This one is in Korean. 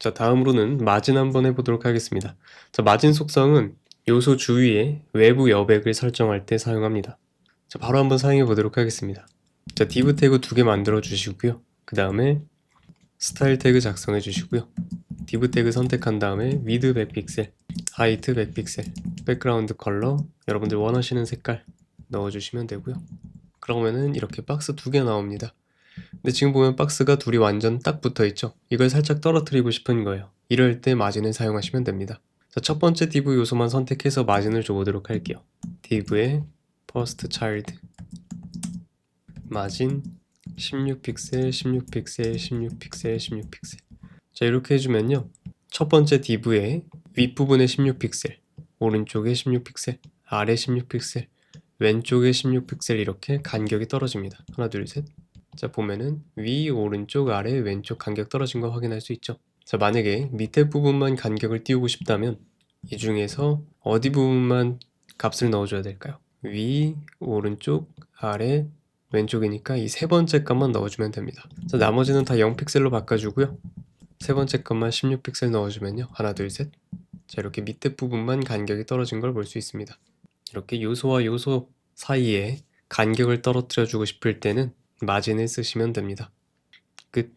자, 다음으로는 마진 한번 해보도록 하겠습니다. 자, 마진 속성은 요소 주위에 외부 여백을 설정할 때 사용합니다. 자, 바로 한번 사용해 보도록 하겠습니다. 자, div 태그 두 개 만들어 주시고요. 그 다음에 스타일 태그 작성해 주시고요. div 태그 선택한 다음에 width 100픽셀, height 100픽셀, 백그라운드 컬러 여러분들 원하시는 색깔 넣어주시면 되고요. 그러면은 이렇게 박스 두 개 나옵니다. 근데 지금 보면 박스가 둘이 완전 딱 붙어 있죠. 이걸 살짝 떨어뜨리고 싶은 거예요. 이럴 때 마진을 사용하시면 됩니다. 자, 첫 번째 div 요소만 선택해서 마진을 줘보도록 할게요. div의 first child 마진 16픽셀, 16픽셀, 16픽셀, 16픽셀. 자, 이렇게 해주면요. 첫 번째 div의 윗부분에 16픽셀, 오른쪽에 16픽셀, 아래 16픽셀, 왼쪽에 16픽셀 이렇게 간격이 떨어집니다. 하나, 둘, 셋. 자, 보면은 위, 오른쪽, 아래, 왼쪽 간격 떨어진 거 확인할 수 있죠. 자, 만약에 밑에 부분만 간격을 띄우고 싶다면 이 중에서 어디 부분만 값을 넣어줘야 될까요? 위, 오른쪽, 아래, 왼쪽이니까 이 세 번째 값만 넣어주면 됩니다. 자, 나머지는 다 0픽셀로 바꿔주고요. 세 번째 값만 16픽셀 넣어주면요. 하나, 둘, 셋. 자, 이렇게 밑에 부분만 간격이 떨어진 걸 볼 수 있습니다. 이렇게 요소와 요소 사이에 간격을 떨어뜨려 주고 싶을 때는 마진을 쓰시면 됩니다. 끝.